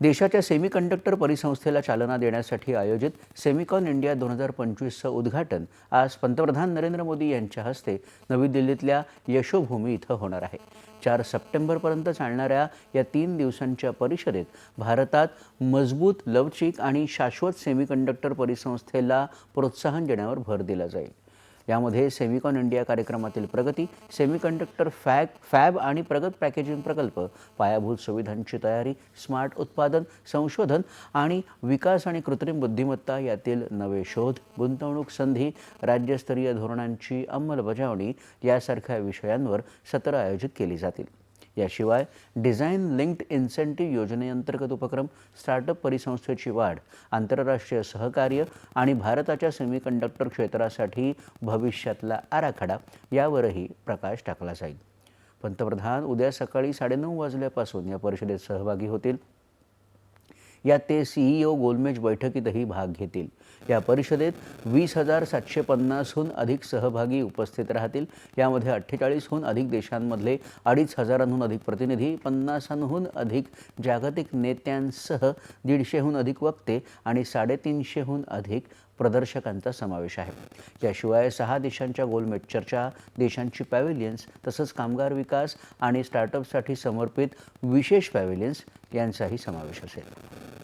देशाच्या सेमीकंडक्टर परिसंस्थेला चालना देण्यासाठी आयोजित सेमिकॉन इंडिया दोन हजार पंचवीसचं उद्घाटन आज पंतप्रधान नरेंद्र मोदी यांच्या हस्ते नवी दिल्लीतल्या यशोभूमी इथं होणार आहे. चार सप्टेंबरपर्यंत चालणाऱ्या या तीन दिवसांच्या परिषदेत भारतात मजबूत लवचिक आणि शाश्वत सेमीकंडक्टर परिसंस्थेला प्रोत्साहन देण्यावर भर दिला जाईल. यामध्ये सेमिकॉन इंडिया कार्यक्रमातील प्रगती सेमीकंडक्टर फॅग फॅब आणि प्रगत पॅकेजिंग प्रकल्प पायाभूत सुविधांची तयारी स्मार्ट उत्पादन संशोधन आणि विकास आणि कृत्रिम बुद्धिमत्ता यातील नवे शोध गुंतवणूक संधी राज्यस्तरीय धोरणांची अंमलबजावणी यासारख्या विषयांवर सत्र आयोजित केली जातील. याशिवाय डिझाईन लिंक्ड इन्सेंटिव्ह योजनेअंतर्गत उपक्रम स्टार्टअप परिसंस्थेची वाढ आंतरराष्ट्रीय सहकार्य आणि भारताच्या सेमीकंडक्टर क्षेत्रासाठी भविष्यातला आराखडा यावरही प्रकाश टाकला जाईल. पंतप्रधान उद्या सकाळी साडेनऊ वाजल्यापासून या परिषदेत सहभागी होतील. या ते सीईओ गोलमेज बैठकीतही भाग घेतील. या परिषदेत वीस हजार सातशे पन्नासहून अधिक सहभागी उपस्थित राहतील. यामध्ये अठ्ठेचाळीसहून अधिक देशांमधले अडीच हजारांहून अधिक प्रतिनिधी पन्नासांहून अधिक जागतिक नेत्यांसह दीडशेहून अधिक वक्ते आणि साडेतीनशेहून अधिक प्रदर्शकांचा समावेश आहे. याशिवाय सहा देशांच्या गोलमेज चर्चा देशांची पॅव्हिलियन्स तसंच कामगार विकास आणि स्टार्टअपसाठी समर्पित विशेष पॅव्हिलियन्स यांचाही समावेश असेल.